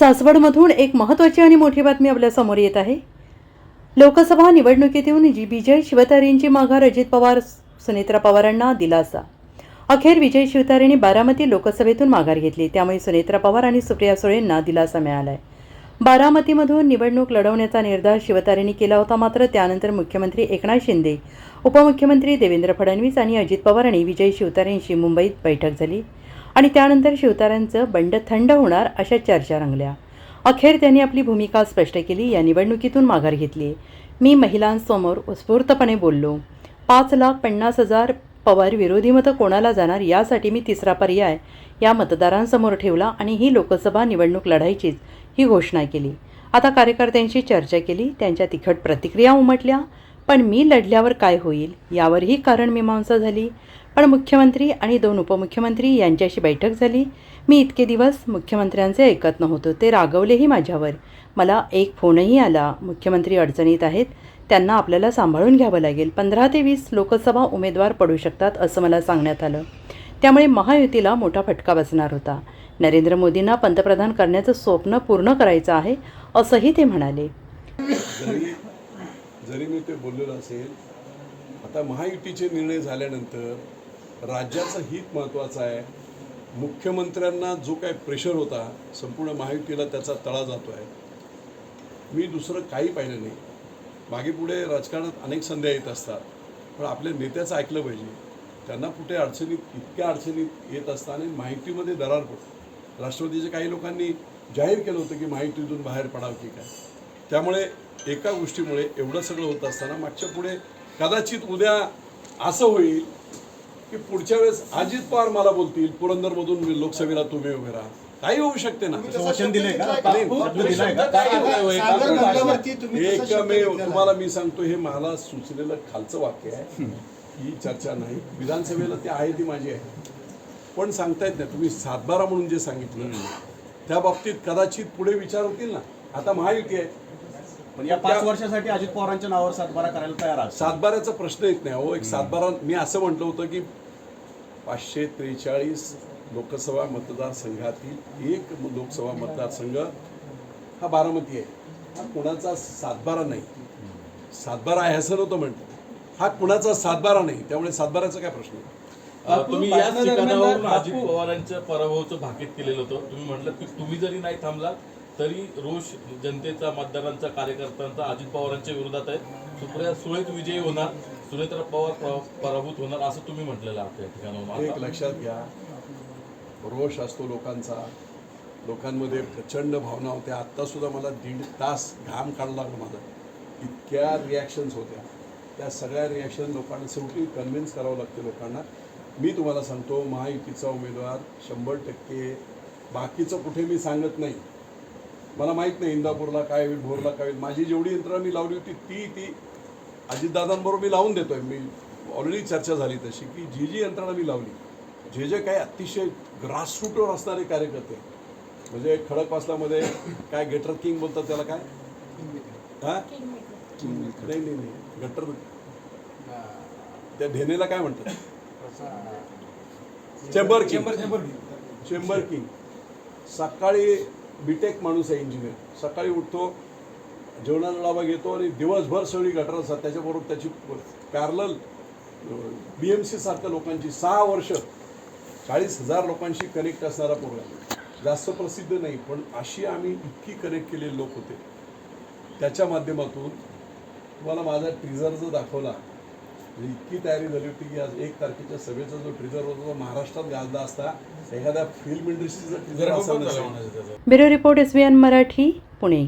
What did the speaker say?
सासवडमधून एक महत्त्वाची आणि मोठी बातमी आपल्यासमोर येत आहे. लोकसभा निवडणुकीतून जी विजय शिवतारेंची माघार अजित पवार सुनेत्रा पवारांना दिलासा. अखेर विजय शिवतारेंनी बारामती लोकसभेतून माघार घेतली त्यामुळे सुनेत्रा पवार आणि सुप्रिया सुळेंना दिलासा मिळाला आहे बारामतीमधून निवडणूक लढवण्याचा निर्धार शिवतारेंनी केला होता मात्र त्यानंतर मुख्यमंत्री एकनाथ शिंदे उपमुख्यमंत्री देवेंद्र फडणवीस आणि अजित पवार आणि विजय शिवतारेंशी मुंबईत बैठक झाली. आणि त्यानंतर शिवतारांचं बंड थंड होणार अशा चर्चा रंगल्या. अखेर त्यांनी आपली भूमिका स्पष्ट केली या निवडणुकीतून माघार घेतली. मी महिलांसमोर उत्स्फूर्तपणे बोललो. पाच लाख पन्नास हजार पवार विरोधी मतं कोणाला जाणार यासाठी मी तिसरा पर्याय या मतदारांसमोर ठेवला आणि ही लोकसभा निवडणूक लढायचीच ही घोषणा केली. आता कार्यकर्त्यांशी चर्चा केली त्यांच्या तिखट प्रतिक्रिया उमटल्या पण मी लढल्यावर काय होईल यावरही कारण मीमांसा झाली. पण मुख्यमंत्री आणि दोन उपमुख्यमंत्री यांच्याशी बैठक झाली. मी इतके दिवस मुख्यमंत्र्यांचे ऐकत नव्हतो ते रागवलेही माझ्यावर. मला एक फोनही आला. मुख्यमंत्री अडचणीत आहेत त्यांना आपल्याला सांभाळून घ्यावं लागेल. पंधरा ते वीस लोकसभा उमेदवार पडू शकतात असं मला सांगण्यात आलं. त्यामुळे महायुतीला मोठा फटका बसणार होता. नरेंद्र मोदींना पंतप्रधान करण्याचं स्वप्न पूर्ण करायचं आहे असंही ते म्हणाले. जरी मी ते बोललेलो असेल आता महायुतीचे निर्णय झाल्यानंतर राज्याचं हित महत्त्वाचं आहे. मुख्यमंत्र्यांना जो काय प्रेशर होता संपूर्ण महायुतीला त्याचा तळा जातो आहे मी दुसरं काही पाहिलं नाही. मागे पुढे राजकारणात अनेक संध्या येत असतात. पण आपल्या नेत्याचं ऐकलं पाहिजे. त्यांना कुठे अडचणीत इतक्या अडचणीत येत असताना माहितीमध्ये दरार पडतो राष्ट्रवादीच्या काही लोकांनी जाहीर केलं होतं की माहितीतून बाहेर पडावं की काय. त्यामुळे एका गोष्टीमुळे एवढं सगळं होत असताना मागच्या पुढे कदाचित उद्या असं होईल की पुढच्या वेळेस अजित पवार मला बोलतील पुरंदरमधून लोकसभेला तुम्ही उभे राहा. काही होऊ शकते ना. वचन दिलंय का? नाही, शब्द दिलाय का? सागर मुद्द्यावरती तुम्ही तसा एक शब्द मी घेतलेला तुम्हाला मी सांगतो हे मला सुचलेलं खालचं वाक्य आहे. ही चर्चा नाही. विधानसभेला ते आहे ती माझी आहे. पण सांगता येत नाही. तुम्ही सातबारा म्हणून जे सांगितलं त्या बाबतीत कदाचित पुढे विचार होतील ना. आता महायुती आहे. पण या पाच वर्षासाठी अजित पवारांच्या नावावर सातबारा करायला तयार आहात. सातबाऱ्याचा प्रश्न येत नाही. हो एक सातबारा मी असं म्हटलं होतं की पाचशे त्रेचाळीस लोकसभा मतदारसंघातील एक लोकसभा मतदारसंघ हा बारामती आहे. हा कुणाचा सातबारा नाही. सातबारा आहे असं नव्हतं म्हटलं. हा कुणाचा सातबारा नाही त्यामुळे सातबाराचा काय प्रश्न तुम्ही याच ठिकाणावरून अजित पवारांच्या पराभवाचं भाकीत केलेलं होतं. तुम्ही म्हटलं की तुम्ही जरी नाही थांबला तरी रोष जनतेचा मतदारांचा कार्यकर्त्यांचा अजित पवारांच्या विरोधात आहे सुप्रिया सुळेत विजयी होणार सुनेत्रा पवार पराभूत होणार असं तुम्ही म्हटलेलं आहात या ठिकाणावरून एक लक्षात घ्या रोष असतो लोकांचा. लोकांमध्ये प्रचंड भावना होत्या. आत्तासुद्धा मला दीड तास घाम काढला लागला माझा. इतक्या रिॲक्शन्स होत्या. त्या सगळ्या रिॲक्शन लोकांना शेवटी कन्व्हिन्स करावं लागते लोकांना. मी तुम्हाला सांगतो महायुतीचा उमेदवार शंभर टक्के बाकीचं कुठे मी सांगत नाही. मला माहीत नाही इंदापूरला काय होईल भोरला काय होईल. माझी जेवढी यंत्रणा मी लावली होती ती ती अजितदादांबरोबर मी लावून देतोय. मी ऑलरेडी चर्चा झाली तशी की जी जी यंत्रणा मी लावली जे जे काही अतिशय ग्रासरूटवर असणारे कार्यकर्ते म्हणजे खडकवासलामध्ये काय गेटर किंग बोलतात त्याला काय? हा? नाही नाही नाही. गटर त्या ढेनेला काय म्हणतात? चेंबर किंग चेंबर किंग सकाळी बीटेक माणूस आहे इंजिनियर सकाळी उठतो जेवणाला डाबा घेतो आणि दिवसभर सगळी गटर असतात. त्याच्याबरोबर त्याची पॅरल बी एम सी सारख्या लोकांची सहा वर्ष चाळीस हजार लोकांशी कनेक्ट असणारा प्रोग्राम जास्त प्रसिद्ध नाही पण अशी आम्ही इतकी कनेक्ट केलेले लोक होते. त्याच्या माध्यमातून तुम्हाला माझा टीझर जो दाखवला इतकी तयारी झाली होती की आज एक तारखेच्या सभेचा जो ट्रिझर होता तो महाराष्ट्रात गाजला असता. एखाद्या फिल्म इंडस्ट्रीचा ट्रिझर असा bureau report S Marathi Pune.